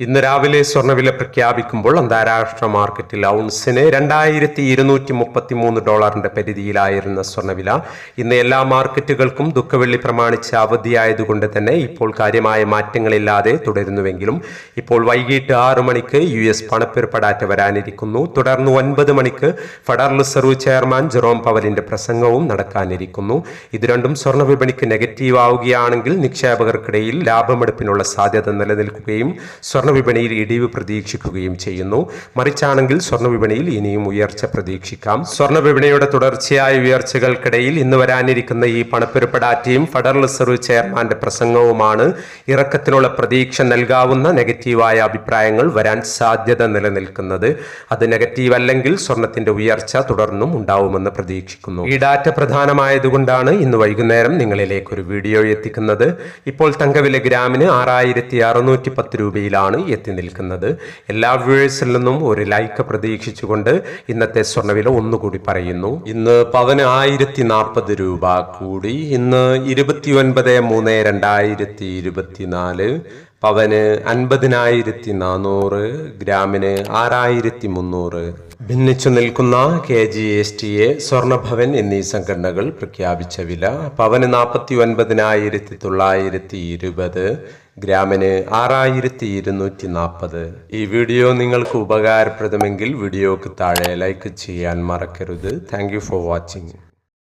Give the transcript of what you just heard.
ഇന്ന് രാവിലെ സ്വർണവില പ്രഖ്യാപിക്കുമ്പോൾ അന്താരാഷ്ട്ര മാർക്കറ്റിൽ ഔൺസിന് രണ്ടായിരത്തി ഇരുന്നൂറ്റി മുപ്പത്തി മൂന്ന് ഡോളറിന്റെ പരിധിയിലായിരുന്ന സ്വർണവില ഇന്ന് എല്ലാ മാർക്കറ്റുകൾക്കും ദുഃഖവെള്ളി പ്രമാണിച്ച് അവധിയായതുകൊണ്ട് തന്നെ ഇപ്പോൾ കാര്യമായ മാറ്റങ്ങളില്ലാതെ തുടരുന്നുവെങ്കിലും ഇപ്പോൾ വൈകിട്ട് ആറു മണിക്ക് യു എസ് പണപ്പെരുപ്പടാറ്റ വരാനിരിക്കുന്നു. തുടർന്ന് ഒൻപത് മണിക്ക് ഫെഡറൽ റിസർവ് ചെയർമാൻ ജെറോം പവലിന്റെ പ്രസംഗവും നടക്കാനിരിക്കുന്നു. ഇത് രണ്ടും സ്വർണ വിപണിക്ക് നെഗറ്റീവ് ആവുകയാണെങ്കിൽ നിക്ഷേപകർക്കിടയിൽ ലാഭമെടുപ്പിനുള്ള സാധ്യത നിലനിൽക്കുകയും സ്വർണ വിപണിയിൽ ഇടിവ് പ്രതീക്ഷിക്കുകയും ചെയ്യുന്നു. മറിച്ചാണെങ്കിൽ സ്വർണവിപണിയിൽ ഇനിയും ഉയർച്ച പ്രതീക്ഷിക്കാം. സ്വർണവിപണിയുടെ തുടർച്ചയായ ഉയർച്ചകൾക്കിടയിൽ ഇന്ന് വരാനിരിക്കുന്ന ഈ പണപ്പെരുപ്പടാറ്റയും ഫെഡറൽ റിസർവ് ചെയർമാന്റെ പ്രസംഗവുമാണ്. ഇറക്കത്തിനുള്ള പ്രതീക്ഷ നൽകാവുന്ന നെഗറ്റീവായ അഭിപ്രായങ്ങൾ വരാൻ സാധ്യത നിലനിൽക്കുന്നത്. അത് നെഗറ്റീവ് അല്ലെങ്കിൽ സ്വർണത്തിന്റെ ഉയർച്ച തുടർന്നും ഉണ്ടാവുമെന്ന് പ്രതീക്ഷിക്കുന്നു. ഈ ഡാറ്റ പ്രധാനമായതുകൊണ്ടാണ് ഇന്ന് വൈകുന്നേരം നിങ്ങളിലേക്ക് ഒരു വീഡിയോ എത്തിക്കുന്നത്. ഇപ്പോൾ തങ്കവില ഗ്രാമിന് ആറായിരത്തി അറുന്നൂറ്റി പത്ത് രൂപയിലാണ് എത്തി നിൽക്കുന്നത്. എല്ലാ വ്യൂവേഴ്സിൽ നിന്നും ഒരു ലൈക്ക് പ്രതീക്ഷിച്ചുകൊണ്ട് ഇന്നത്തെ സ്വർണവില ഒന്നുകൂടി പറയുന്നു. ഇന്ന് പവന് ആയിരത്തി നാൽപ്പത് രൂപ കൂടി. ഇന്ന് ഇരുപത്തി ഒൻപത് മൂന്ന് രണ്ടായിരത്തി ഇരുപത്തിനാല് പവന് അൻപതിനായിരത്തി നാനൂറ് ഗ്രാമിന് ആറായിരത്തി മുന്നൂറ്. ഭിന്നിച്ചു നിൽക്കുന്ന K G S T A Swarnabhavan എന്നീ സംഘടനകൾ പ്രഖ്യാപിച്ച വില പവന് നാൽപ്പത്തി ഒൻപതിനായിരത്തി തൊള്ളായിരത്തി ഇരുപത് ഗ്രാമിന് ആറായിരത്തി ഇരുന്നൂറ്റി നാൽപ്പത്. ഈ വീഡിയോ നിങ്ങൾക്ക് ഉപകാരപ്രദമെങ്കിൽ വീഡിയോക്ക് താഴെ ലൈക്ക് ചെയ്യാൻ മറക്കരുത്. Thank for watching.